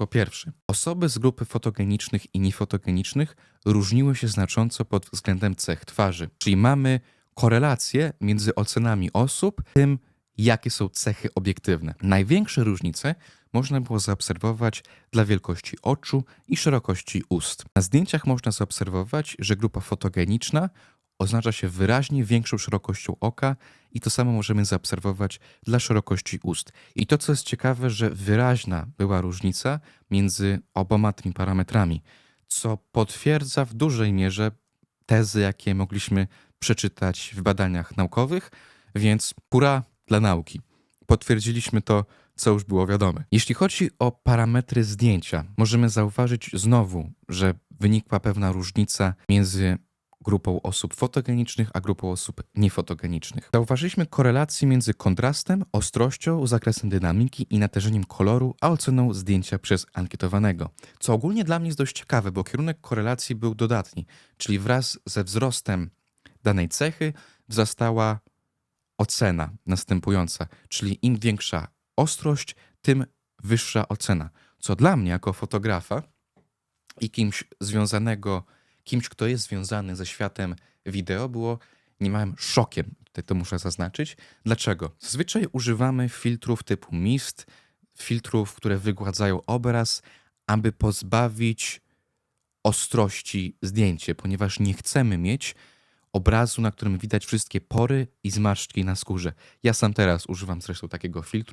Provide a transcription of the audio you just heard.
Po pierwsze, osoby z grupy fotogenicznych i niefotogenicznych różniły się znacząco pod względem cech twarzy. Czyli mamy korelację między ocenami osób, tym jakie są cechy obiektywne. Największe różnice można było zaobserwować dla wielkości oczu i szerokości ust. Na zdjęciach można zaobserwować, że grupa fotogeniczna oznacza się wyraźnie większą szerokością oka i to samo możemy zaobserwować dla szerokości ust. I to, co jest ciekawe, że wyraźna była różnica między oboma tymi parametrami, co potwierdza w dużej mierze tezy, jakie mogliśmy przeczytać w badaniach naukowych, więc pura dla nauki. Potwierdziliśmy to, co już było wiadome. Jeśli chodzi o parametry zdjęcia, możemy zauważyć znowu, że wynikła pewna różnica między grupą osób fotogenicznych, a grupą osób niefotogenicznych. Zauważyliśmy korelację między kontrastem, ostrością, zakresem dynamiki i natężeniem koloru, a oceną zdjęcia przez ankietowanego. Co ogólnie dla mnie jest dość ciekawe, bo kierunek korelacji był dodatni, czyli wraz ze wzrostem danej cechy wzrastała ocena następująca, czyli im większa ostrość, tym wyższa ocena. Co dla mnie, jako fotografa i kimś związanego, kimś, kto jest związany ze światem wideo, było niemałym szokiem. Tutaj to muszę zaznaczyć. Dlaczego? Zazwyczaj używamy filtrów typu mist, filtrów, które wygładzają obraz, aby pozbawić ostrości zdjęcie, ponieważ nie chcemy mieć obrazu, na którym widać wszystkie pory i zmarszczki na skórze. Ja sam teraz używam zresztą takiego filtru.